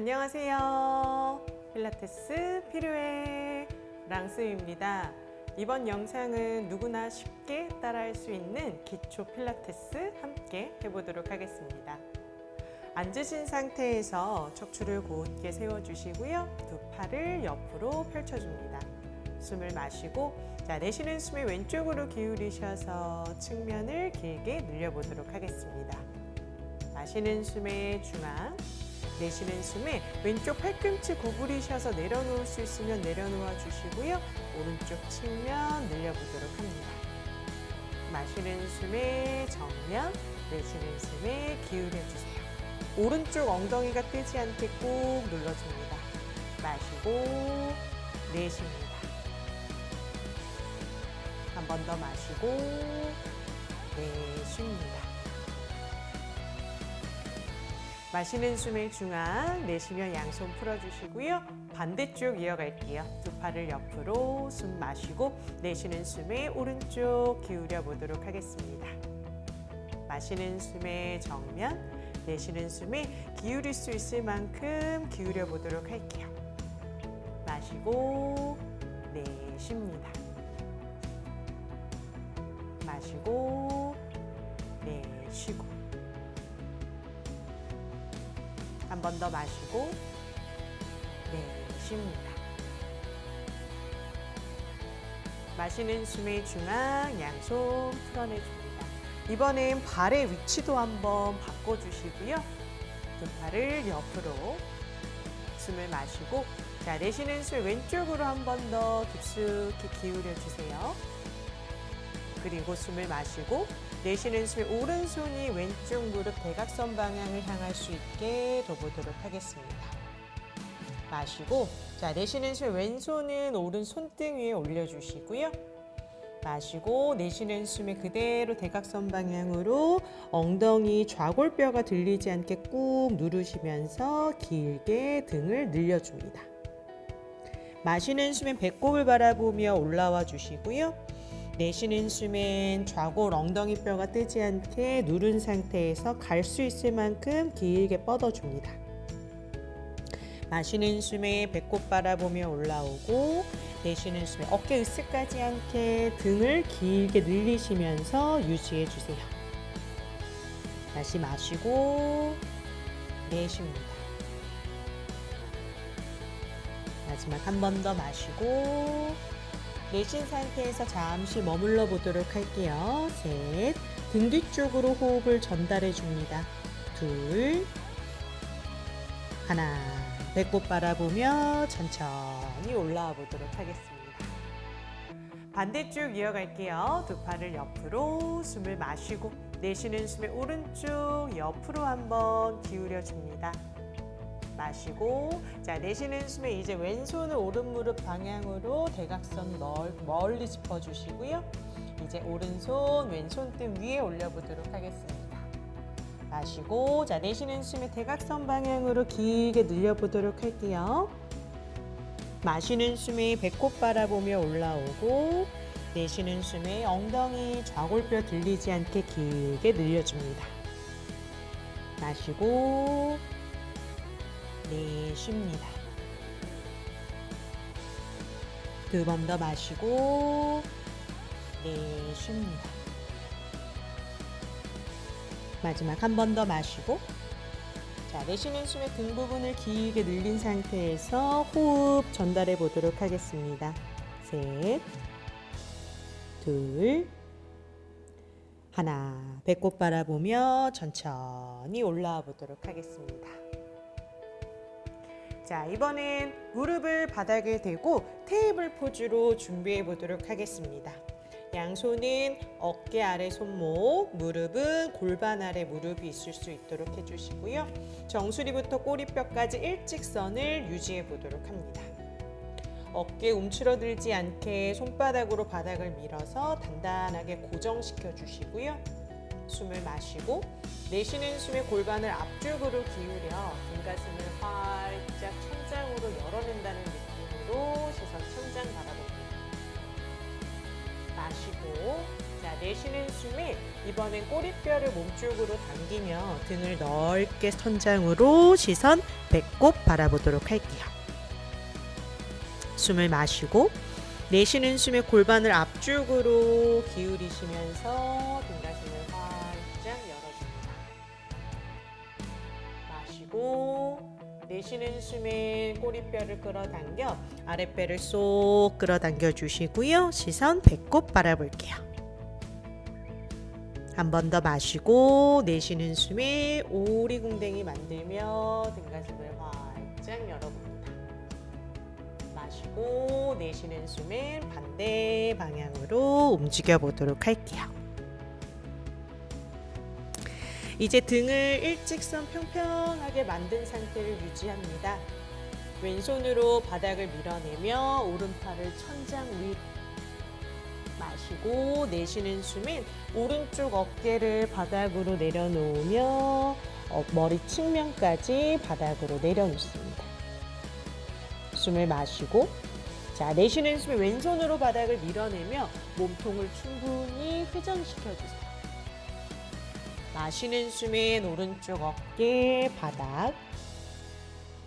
안녕하세요. 필라테스 필요해 랑스입니다. 이번 영상은 누구나 쉽게 따라할 수 있는 기초 필라테스 함께 해보도록 하겠습니다. 앉으신 상태에서 척추를 곧게 세워주시고요. 두 팔을 옆으로 펼쳐줍니다. 숨을 마시고 자 내쉬는 숨에 왼쪽으로 기울이셔서 측면을 길게 늘려보도록 하겠습니다. 마시는 숨의 중앙, 내쉬는 숨에 왼쪽 팔꿈치 구부리셔서 내려놓을 수 있으면 내려놓아 주시고요. 오른쪽 측면 늘려보도록 합니다. 마시는 숨에 정면, 내쉬는 숨에 기울여 주세요. 오른쪽 엉덩이가 뜨지 않게 꾹 눌러줍니다. 마시고 내쉽니다. 한 번 더 마시고 내쉽니다. 마시는 숨의 중앙, 내쉬면 양손 풀어주시고요. 반대쪽 이어갈게요. 두 팔을 옆으로 숨 마시고 내쉬는 숨에 오른쪽 기울여 보도록 하겠습니다. 마시는 숨에 정면, 내쉬는 숨에 기울일 수 있을 만큼 기울여 보도록 할게요. 마시고 내쉽니다. 마시고 내쉬고 한 번 더 마시고 내쉽니다. 마시는 숨의 중앙 양손 풀어내줍니다. 이번엔 발의 위치도 한번 바꿔주시고요. 두 팔을 옆으로 숨을 마시고 자 내쉬는 숨 왼쪽으로 한 번 더 깊숙이 기울여 주세요. 그리고 숨을 마시고 내쉬는 숨에 오른손이 왼쪽 무릎 대각선 방향을 향할 수 있게 둬보도록 하겠습니다. 마시고 자 내쉬는 숨에 왼손은 오른 손등 위에 올려주시고요. 마시고 내쉬는 숨에 그대로 대각선 방향으로 엉덩이 좌골뼈가 들리지 않게 꾹 누르시면서 길게 등을 늘려줍니다. 마시는 숨엔 배꼽을 바라보며 올라와 주시고요. 내쉬는 숨엔 좌골 엉덩이 뼈가 뜨지 않게 누른 상태에서 갈 수 있을 만큼 길게 뻗어줍니다. 마시는 숨에 배꼽 바라보며 올라오고 내쉬는 숨에 어깨 으쓱하지 않게 등을 길게 늘리시면서 유지해 주세요. 다시 마시고 내쉽니다. 마지막 한 번 더 마시고 내쉰 상태에서 잠시 머물러 보도록 할게요. 셋. 등 뒤쪽으로 호흡을 전달해 줍니다. 둘. 하나. 배꼽 바라보며 천천히 올라와 보도록 하겠습니다. 반대쪽 이어갈게요. 두 팔을 옆으로 숨을 마시고 내쉬는 숨에 오른쪽 옆으로 한번 기울여 줍니다. 마시고 자 내쉬는 숨에 이제 왼손을 오른 무릎 방향으로 대각선 멀, 멀리 짚어주시고요. 이제 오른손 왼손 등 위에 올려보도록 하겠습니다. 마시고 자 내쉬는 숨에 대각선 방향으로 길게 늘려보도록 할게요. 마시는 숨에 배꼽 바라보며 올라오고 내쉬는 숨에 엉덩이 좌골뼈 들리지 않게 길게 늘려줍니다. 마시고 내쉽니다. 두 번 더 마시고 내쉽니다. 마지막 한 번 더 마시고 자 내쉬는 숨에 등 부분을 길게 늘린 상태에서 호흡 전달해 보도록 하겠습니다. 셋, 둘, 하나 배꼽 바라보며 천천히 올라와 보도록 하겠습니다. 자, 이번엔 무릎을 바닥에 대고 테이블 포즈로 준비해 보도록 하겠습니다. 양손은 어깨 아래 손목, 무릎은 골반 아래 무릎이 있을 수 있도록 해주시고요. 정수리부터 꼬리뼈까지 일직선을 유지해 보도록 합니다. 어깨 움츠러들지 않게 손바닥으로 바닥을 밀어서 단단하게 고정시켜 주시고요. 숨을 마시고 내쉬는 숨에 골반을 앞쪽으로 기울여 등가슴을 활짝 시선 천장 바라봅니다. 마시고 자 내쉬는 숨에 이번엔 꼬리뼈를 몸쪽으로 당기며 등을 넓게 천장으로 시선 배꼽 바라보도록 할게요. 숨을 마시고 내쉬는 숨에 골반을 앞쪽으로 기울이시면서 등가슴을 활짝 열어줍니다. 마시고 내쉬는 숨에 꼬리뼈를 끌어당겨 아랫배를 쏙 끌어당겨 주시고요. 시선 배꼽 바라볼게요. 한 번 더 마시고 내쉬는 숨에 오리궁뎅이 만들며 등가슴을 활짝 열어봅니다. 마시고 내쉬는 숨에 반대 방향으로 움직여 보도록 할게요. 이제 등을 일직선 평평하게 만든 상태를 유지합니다. 왼손으로 바닥을 밀어내며 오른팔을 천장 위 마시고 내쉬는 숨엔 오른쪽 어깨를 바닥으로 내려놓으며 어, 머리 측면까지 바닥으로 내려놓습니다. 숨을 마시고 자 내쉬는 숨에 왼손으로 바닥을 밀어내며 몸통을 충분히 회전시켜 주세요. 마시는 숨엔 오른쪽 어깨 바닥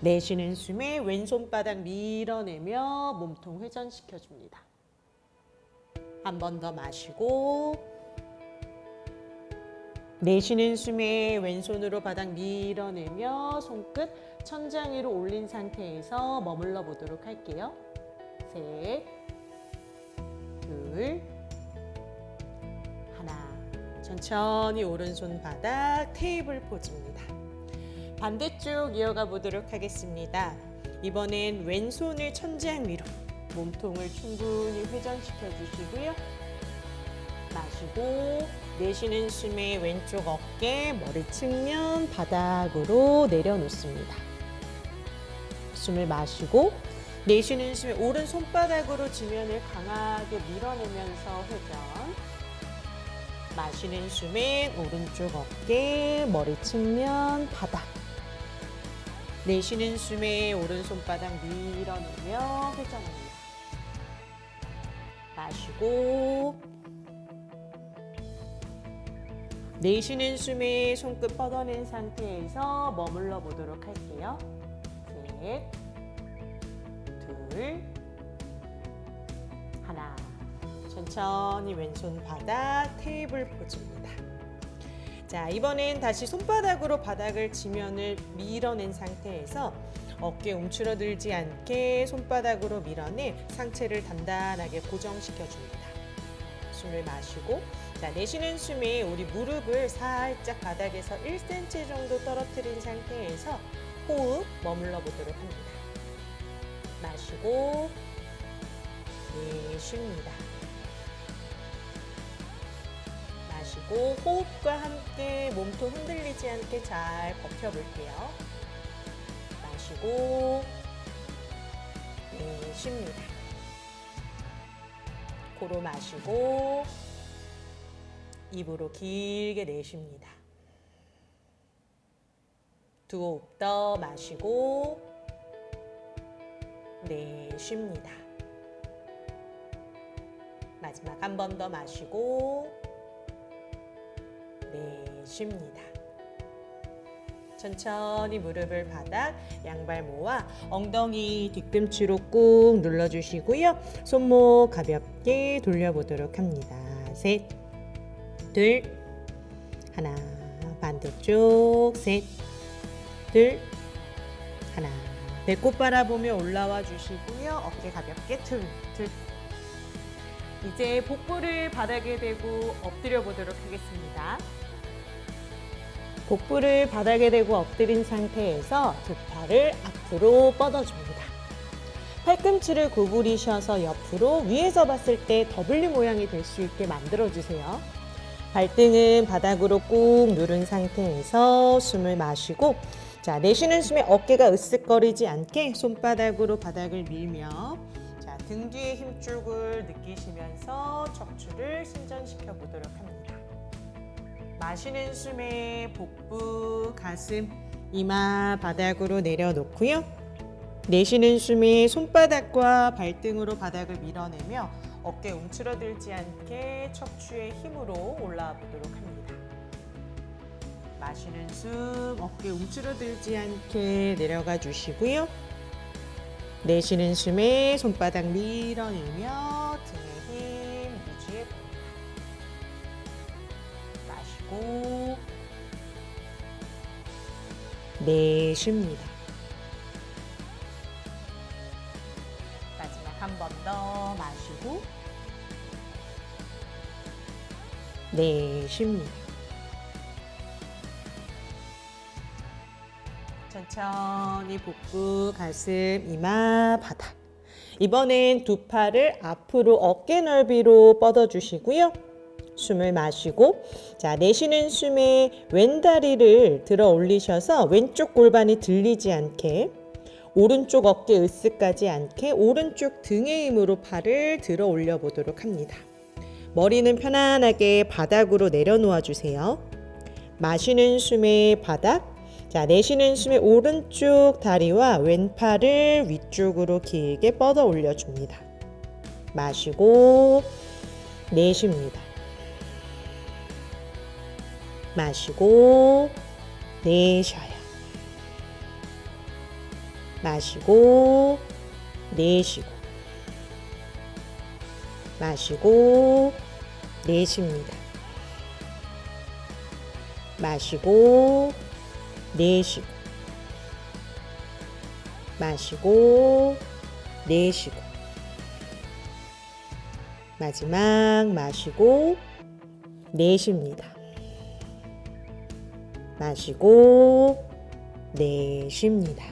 내쉬는 숨에 왼손 바닥 밀어내며 몸통 회전시켜 줍니다. 한 번 더 마시고 내쉬는 숨에 왼손으로 바닥 밀어내며 손끝 천장 위로 올린 상태에서 머물러 보도록 할게요. 셋, 둘, 하나. 천천히 오른손 바닥 테이블 포즈입니다. 반대쪽 이어가 보도록 하겠습니다. 이번엔 왼손을 천장 위로 몸통을 충분히 회전시켜 주시고요. 마시고 내쉬는 숨에 왼쪽 어깨, 머리 측면 바닥으로 내려놓습니다. 숨을 마시고 내쉬는 숨에 오른 손바닥으로 지면을 강하게 밀어내면서 회전. 마시는 숨에 오른쪽 어깨, 머리 측면 바닥. 내쉬는 숨에 오른손바닥 밀어내며 회전합니다. 마시고 내쉬는 숨에 손끝 뻗어낸 상태에서 머물러 보도록 할게요. 셋, 둘, 천천히 왼손 바닥 테이블 포즈입니다. 자, 이번엔 다시 손바닥으로 바닥을 지면을 밀어낸 상태에서 어깨 움츠러들지 않게 손바닥으로 밀어내 상체를 단단하게 고정시켜 줍니다. 숨을 마시고 자, 내쉬는 숨에 우리 무릎을 살짝 바닥에서 1cm 정도 떨어뜨린 상태에서 호흡 머물러 보도록 합니다. 마시고 내쉽니다. 마시고 호흡과 함께 몸통 흔들리지 않게 잘 버텨볼게요. 마시고 내쉽니다. 코로 마시고 입으로 길게 내쉽니다. 두 호흡 더 마시고 내쉽니다. 마지막 한 번 더 마시고 내쉽니다. 천천히 무릎을 바닥 양발 모아 엉덩이 뒤꿈치로 꾹 눌러주시고요. 손목 가볍게 돌려보도록 합니다. 셋, 둘, 하나, 반대쪽, 셋, 둘, 하나. 배꼽 바라보며 올라와 주시고요. 어깨 가볍게 툴, 툴. 이제 복부를 바닥에 대고 엎드려 보도록 하겠습니다. 복부를 바닥에 대고 엎드린 상태에서 두 팔을 앞으로 뻗어줍니다. 팔꿈치를 구부리셔서 옆으로 위에서 봤을 때 W 모양이 될 수 있게 만들어주세요. 발등은 바닥으로 꾹 누른 상태에서 숨을 마시고 자 내쉬는 숨에 어깨가 으쓱거리지 않게 손바닥으로 바닥을 밀며 자, 등 뒤의 힘줄을 느끼시면서 척추를 신전시켜 보도록 합니다. 마시는 숨에 복부, 가슴, 이마 바닥으로 내려놓고요. 내쉬는 숨에 손바닥과 발등으로 바닥을 밀어내며 어깨 움츠러들지 않게 척추의 힘으로 올라와 보도록 합니다. 마시는 숨 어깨 움츠러들지 않게 내려가 주시고요. 내쉬는 숨에 손바닥 밀어내며 등의 마시고 내쉽니다. 마지막 한 번 더 마시고 내쉽니다. 천천히 복부, 가슴, 이마, 바닥. 이번엔 두 팔을 앞으로 어깨 넓이로 뻗어 주시고요. 숨을 마시고 자 내쉬는 숨에 왼다리를 들어 올리셔서 왼쪽 골반이 들리지 않게 오른쪽 어깨 으쓱하지 않게 오른쪽 등의 힘으로 팔을 들어 올려 보도록 합니다. 머리는 편안하게 바닥으로 내려놓아 주세요. 마시는 숨에 바닥, 자 내쉬는 숨에 오른쪽 다리와 왼팔을 위쪽으로 길게 뻗어 올려줍니다. 마시고 내쉽니다. 마시고 내쉬어요. 마시고 내쉬고 마시고 내쉽니다. 마시고 내쉬고 마시고 내쉬고 마지막 마시고 내쉽니다. 마시고 내쉽니다.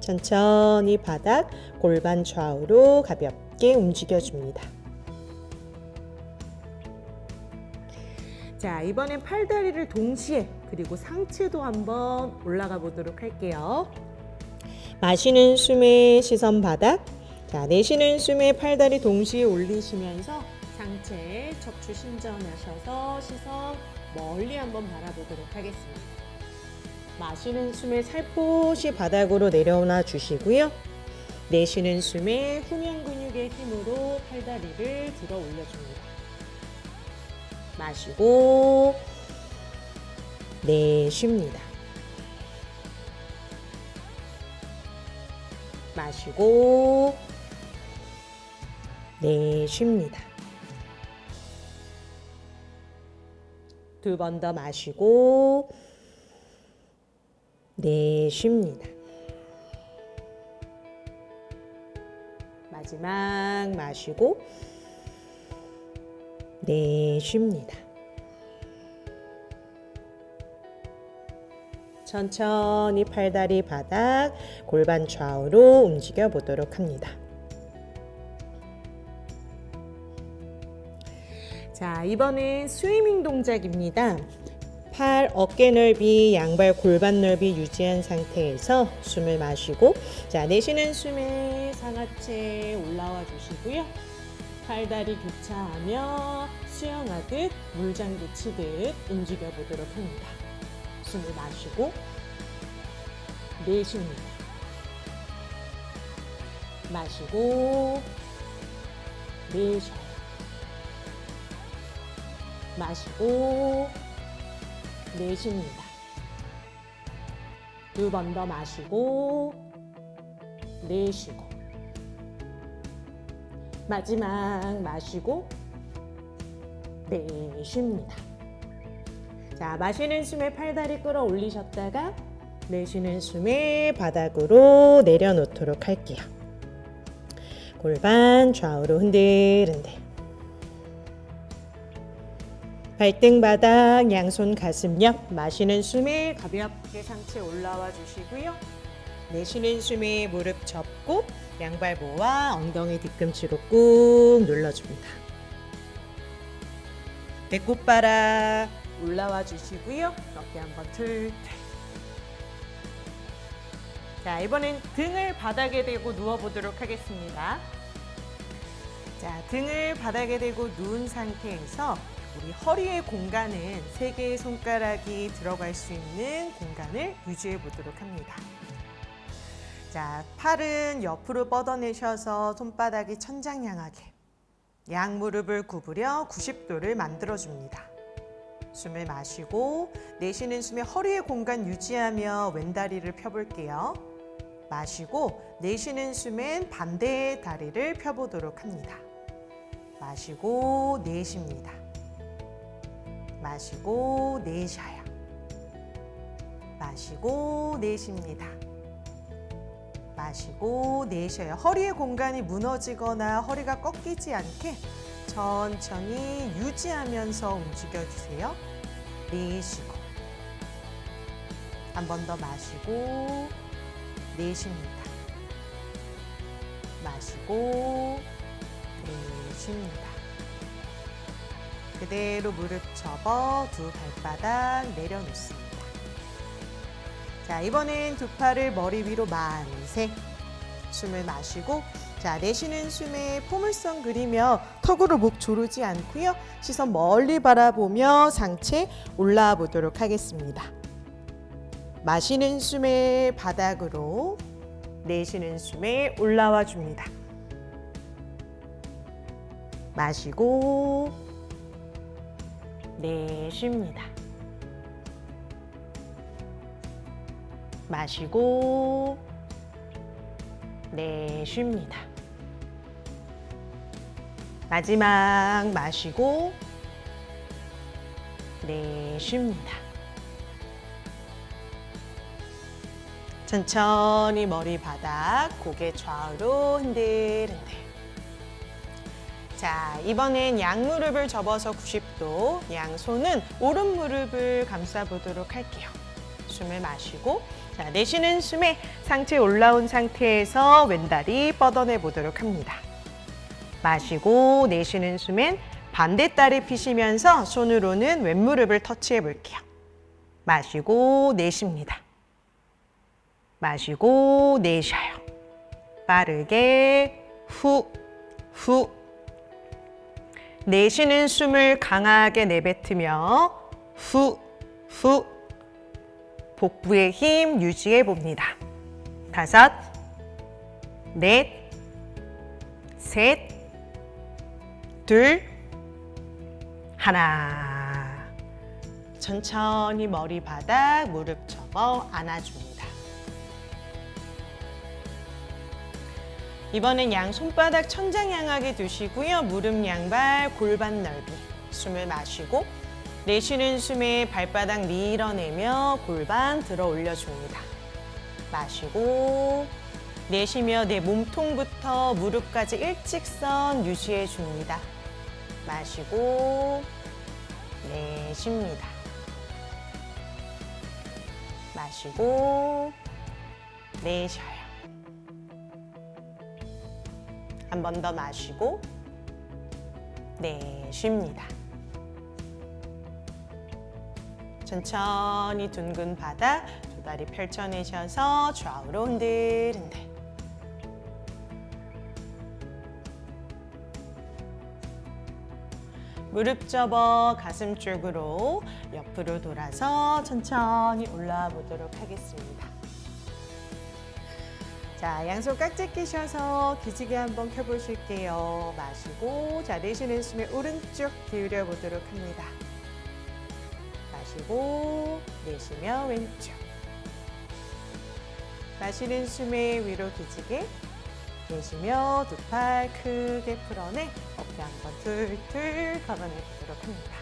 천천히 바닥 골반 좌우로 가볍게 움직여줍니다. 자, 이번엔 팔다리를 동시에 그리고 상체도 한번 올라가 보도록 할게요. 마시는 숨에 시선 바닥. 자, 내쉬는 숨에 팔다리 동시에 올리시면서 상체 척추 신전하셔서 시선 멀리 한번 바라보도록 하겠습니다. 마시는 숨에 살포시 바닥으로 내려놔 주시고요. 내쉬는 숨에 후면 근육의 힘으로 팔다리를 들어 올려줍니다. 마시고 내쉽니다. 마시고 내쉽니다. 두 번 더 마시고 내쉽니다. 마지막 마시고 내쉽니다. 천천히 팔다리 바닥, 골반 좌우로 움직여 보도록 합니다. 자, 이번엔 스위밍 동작입니다. 팔 어깨 넓이, 양발 골반 넓이 유지한 상태에서 숨을 마시고 자, 내쉬는 숨에 상하체 올라와 주시고요. 팔다리 교차하며 수영하듯 물장구 치듯 움직여 보도록 합니다. 숨을 마시고 내쉽니다. 마시고 내쉬어요. 마시고 내쉽니다. 두 번 더 마시고 내쉬고 마지막 마시고 내쉽니다. 자, 마시는 숨에 팔다리 끌어 올리셨다가 내쉬는 숨에 바닥으로 내려놓도록 할게요. 골반 좌우로 흔들흔들. 발등 바닥, 양손 가슴 옆. 마시는 숨에 가볍게 상체 올라와 주시고요. 내쉬는 숨에 무릎 접고 양발 모아 엉덩이 뒤꿈치로 꾹 눌러줍니다. 배꼽바락 올라와 주시고요. 어깨 한번 틀틀. 자, 이번엔 등을 바닥에 대고 누워보도록 하겠습니다. 자, 등을 바닥에 대고 누운 상태에서 우리 허리의 공간은 세 개의 손가락이 들어갈 수 있는 공간을 유지해 보도록 합니다. 자, 팔은 옆으로 뻗어내셔서 손바닥이 천장 향하게 양 무릎을 구부려 90도를 만들어줍니다. 숨을 마시고 내쉬는 숨에 허리의 공간 유지하며 왼다리를 펴볼게요. 마시고 내쉬는 숨엔 반대의 다리를 펴보도록 합니다. 마시고 내쉽니다. 마시고 내쉬어요. 마시고 내쉽니다. 마시고 내쉬어요. 허리의 공간이 무너지거나 허리가 꺾이지 않게 천천히 유지하면서 움직여 주세요. 내쉬고 한 번 더 마시고 내쉽니다. 마시고 내쉽니다. 그대로 무릎 접어 두 발바닥 내려놓습니다. 자, 이번엔 두 팔을 머리 위로 만세. 숨을 마시고 자, 내쉬는 숨에 포물선 그리며 턱으로 목 조르지 않고요. 시선 멀리 바라보며 상체 올라와 보도록 하겠습니다. 마시는 숨에 바닥으로 내쉬는 숨에 올라와 줍니다. 마시고 내쉽니다. 마시고 내쉽니다. 마지막 마시고 내쉽니다. 천천히 머리 바닥 고개 좌우로 흔들흔들. 자, 이번엔 양 무릎을 접어서 90도, 양손은 오른 무릎을 감싸 보도록 할게요. 숨을 마시고, 자, 내쉬는 숨에 상체 올라온 상태에서 왼다리 뻗어내 보도록 합니다. 마시고, 내쉬는 숨엔 반대 다리 피시면서 손으로는 왼 무릎을 터치해 볼게요. 마시고, 내쉽니다. 마시고, 내쉬어요. 빠르게 후, 후, 내쉬는 숨을 강하게 내뱉으며 후, 후, 복부의 힘 유지해 봅니다. 다섯, 넷, 셋, 둘, 하나. 천천히 머리 바닥 무릎 접어 안아줍니다. 이번엔 양 손바닥 천장 향하게 두시고요. 무릎 양발 골반 넓이. 숨을 마시고 내쉬는 숨에 발바닥 밀어내며 골반 들어 올려줍니다. 마시고 내쉬며 내 몸통부터 무릎까지 일직선 유지해 줍니다. 마시고 내쉽니다. 마시고 내쉬어요. 한 번 더 마시고 내쉽니다. 천천히 둥근 바닥 두 다리 펼쳐내셔서 좌우로 흔들흔들. 무릎 접어 가슴 쪽으로 옆으로 돌아서 천천히 올라와 보도록 하겠습니다. 자, 양손 깍지 끼셔서 기지개 한번 켜보실게요. 마시고, 자, 내쉬는 숨에 오른쪽 기울여 보도록 합니다. 마시고, 내쉬며 왼쪽. 마시는 숨에 위로 기지개. 내쉬며 두 팔 크게 풀어내 어깨 한번 툴툴 걸어내 보도록 합니다.